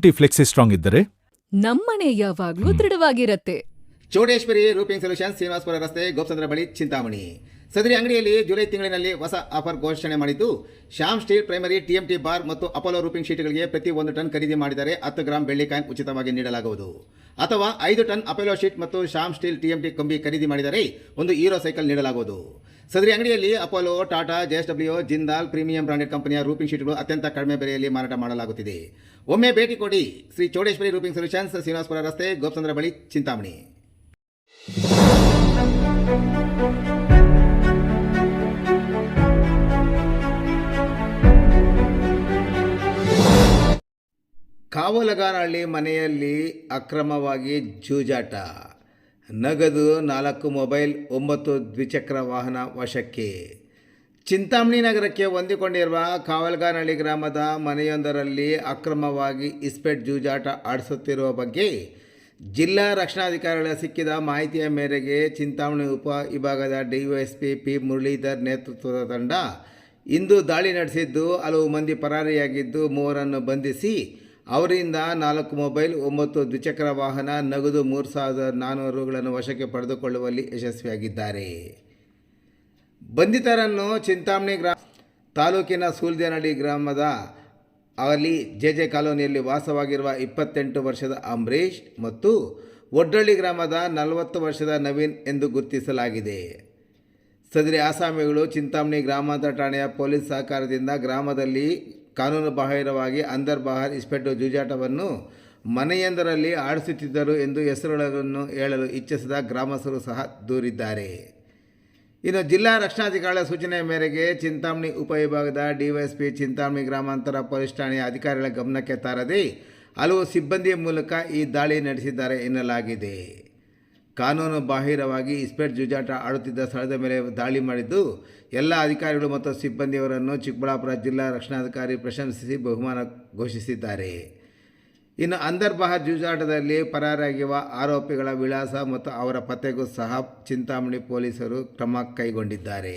T flexi strong ಇದ್ದರೆ? ನಮ್ಮನೆ ಯಾವಾಗಲೂ ದೃಢವಾಗಿರತ್ತೆ. ಚೌಡೇಶ್ವರಿ ರೂಪಿಂಗ್ ಸೊಲ್ಯೂಷನ್ ಶ್ರೀನಿವಾಸಪುರ ರಸ್ತೆ ಗೋಪ್ಸಂದ್ರ ಬಳಿ ಚಿಂತಾಮಣಿ. ಸದರಿ ಅಂಗಡಿಯಲ್ಲಿ ಜುಲೈ ತಿಂಗಳಿನಲ್ಲಿ ಹೊಸ ಆಫರ್ ಘೋಷಣೆ ಮಾಡಿದ್ದು, Shyam steel primary TMT bar ಮತ್ತು ಅಪೋಲೋ ರೂಪಿಂಗ್ ಶೀಟ್ಗಳಿಗೆ ಪ್ರತಿ ಒಂದು ಟನ್ ಖರೀದಿ ಮಾಡಿದರೆ ಹತ್ತು ಗ್ರಾಂ ಬೆಳ್ಳಿ ಕಾಯಿನ್ ಉಚಿತವಾಗಿ ನೀಡಲಾಗುವುದು. ಅಥವಾ ಐದು ಟನ್ ಅಪೋಲೋ ಶೀಟ್ ಮತ್ತು ಶ್ಯಾಮ್ ಸ್ಟೀಲ್ ಟಿಎಂಟಿ ಕಂಬಿ ಖರೀದಿ ಮಾಡಿದರೆ ಒಂದು ಹೀರೋ ಸೈಕಲ್ ನೀಡಲಾಗುವುದು. ಸದರಿ ಅಂಗಡಿಯಲ್ಲಿ Apollo, Tata JSW Jindal, premium branded ಕಂಪನಿಯ ರೂಪಿಂಗ್ ಶೀಟ್ಗಳು ಅತ್ಯಂತ ಕಡಿಮೆ ಬೆಲೆಯಲ್ಲಿ ಮಾರಾಟ ಮಾಡಲಾಗುತ್ತಿದೆ. ಒಮ್ಮೆ ಭೇಟಿ ಕೊಡಿ ಶ್ರೀ ಚೌಡೇಶ್ವರಿ ರೂಪಿಂಗ್ ಸೊಲ್ಯೂಷನ್ಸ್, ಶ್ರೀನಿವಾಸಪುರ ರಸ್ತೆ, ಗೋಪಚಂದ್ರ ಬಳಿ, ಚಿಂತಾಮಣಿ. ಕಾವಲಗಾರಹಳ್ಳಿ ಮನೆಯಲ್ಲಿ ಅಕ್ರಮವಾಗಿ ಜೂಜಾಟ. ನಗದು ನಾಲ್ಕು ಮೊಬೈಲ್ ಒಂಬತ್ತು ದ್ವಿಚಕ್ರ ವಾಹನ ವಶಕ್ಕೆ. ಚಿಂತಾಮಣಿ ನಗರಕ್ಕೆ ಹೊಂದಿಕೊಂಡಿರುವ ಕಾವಲ್ಗಾನಹಳ್ಳಿ ಗ್ರಾಮದ ಮನೆಯೊಂದರಲ್ಲಿ ಅಕ್ರಮವಾಗಿ ಇಸ್ಪೆಟ್ ಜೂಜಾಟ ಆಡಿಸುತ್ತಿರುವ ಬಗ್ಗೆ ಜಿಲ್ಲಾ ರಕ್ಷಣಾಧಿಕಾರಿಗಳ ಸಿಕ್ಕಿದ ಮಾಹಿತಿಯ ಮೇರೆಗೆ ಚಿಂತಾಮಣಿ ಉಪ ವಿಭಾಗದ ಡಿವೈಎಸ್ಪಿ ಪಿ ಮುರಳೀಧರ್ ನೇತೃತ್ವದ ತಂಡ ಇಂದು ದಾಳಿ ನಡೆಸಿದ್ದು, ಹಲವು ಮಂದಿ ಪರಾರಿಯಾಗಿದ್ದು ಮೂವರನ್ನು ಬಂಧಿಸಿ ಅವರಿಂದ ನಾಲ್ಕು ಮೊಬೈಲ್, ಒಂಬತ್ತು ದ್ವಿಚಕ್ರ ವಾಹನ, ನಗದು ಮೂರು ಸಾವಿರದ ನಾನ್ನೂರು ವಶಕ್ಕೆ ಪಡೆದುಕೊಳ್ಳುವಲ್ಲಿ ಯಶಸ್ವಿಯಾಗಿದ್ದಾರೆ. ಬಂಧಿತರನ್ನು ಚಿಂತಾಮಣಿ ಗ್ರಾಮ ತಾಲೂಕಿನ ಸೂಲ್ದೇನಹಳ್ಳಿ ಗ್ರಾಮದ ಅಲ್ಲಿ ಜೆ ಜೆ ಕಾಲೋನಿಯಲ್ಲಿ ವಾಸವಾಗಿರುವ ಇಪ್ಪತ್ತೆಂಟು ವರ್ಷದ ಅಂಬರೀಷ್ ಮತ್ತು ಒಡ್ಡಳ್ಳಿ ಗ್ರಾಮದ ನಲವತ್ತು ವರ್ಷದ ನವೀನ್ ಎಂದು ಗುರುತಿಸಲಾಗಿದೆ. ಸದರಿ ಆಸಾಮಿಗಳು ಚಿಂತಾಮಣಿ ಗ್ರಾಮಾಂತರ ಠಾಣೆಯ ಪೊಲೀಸ್ ಸಹಕಾರದಿಂದ ಗ್ರಾಮದಲ್ಲಿ ಕಾನೂನು ಬಾಹಿರವಾಗಿ ಅಂದರ್ ಬಹಾರ್ ಇಸ್ಪೆಟ್ಟು ಜೂಜಾಟವನ್ನು ಮನೆಯೊಂದರಲ್ಲಿ ಆಡಿಸುತ್ತಿದ್ದರು ಎಂದು ಹೆಸರುಗಳನ್ನು ಹೇಳಲು ಇಚ್ಛಿಸಿದ ಗ್ರಾಮಸ್ಥರು ಸಹ ದೂರಿದ್ದಾರೆ. ಇನ್ನು ಜಿಲ್ಲಾ ರಕ್ಷಣಾಧಿಕಾರಿಗಳ ಸೂಚನೆ ಮೇರೆಗೆ ಚಿಂತಾಮಣಿ ಉಪವಿಭಾಗದ ಡಿವೈಎಸ್ಪಿ ಚಿಂತಾಮಣಿ ಗ್ರಾಮಾಂತರ ಪೊಲೀಸ್ ಠಾಣೆಯ ಅಧಿಕಾರಿಗಳ ಗಮನಕ್ಕೆ ತಾರದೆ ಹಲವು ಸಿಬ್ಬಂದಿಯ ಮೂಲಕ ಈ ದಾಳಿ ನಡೆಸಿದ್ದಾರೆ ಎನ್ನಲಾಗಿದೆ. ಕಾನೂನು ಬಾಹಿರವಾಗಿ ಇಸ್ಪೇಟ್ ಜೂಜಾಟ ಆಡುತ್ತಿದ್ದ ಸ್ಥಳದ ಮೇಲೆ ದಾಳಿ ಮಾಡಿದ್ದು, ಎಲ್ಲ ಅಧಿಕಾರಿಗಳು ಮತ್ತು ಸಿಬ್ಬಂದಿಯವರನ್ನು ಚಿಕ್ಕಬಳ್ಳಾಪುರ ಜಿಲ್ಲಾ ರಕ್ಷಣಾಧಿಕಾರಿ ಪ್ರಶಂಸಿಸಿ ಬಹುಮಾನ ಘೋಷಿಸಿದ್ದಾರೆ. ಇನ್ನು ಅಂದರ್ಬಹಾರ್ ಜೂಜಾಟದಲ್ಲಿ ಪರಾರಾಗಿರುವ ಆರೋಪಿಗಳ ವಿಳಾಸ ಮತ್ತು ಅವರ ಪತ್ತೆಗೂ ಸಹ ಚಿಂತಾಮಣಿ ಪೊಲೀಸರು ಕ್ರಮ ಕೈಗೊಂಡಿದ್ದಾರೆ.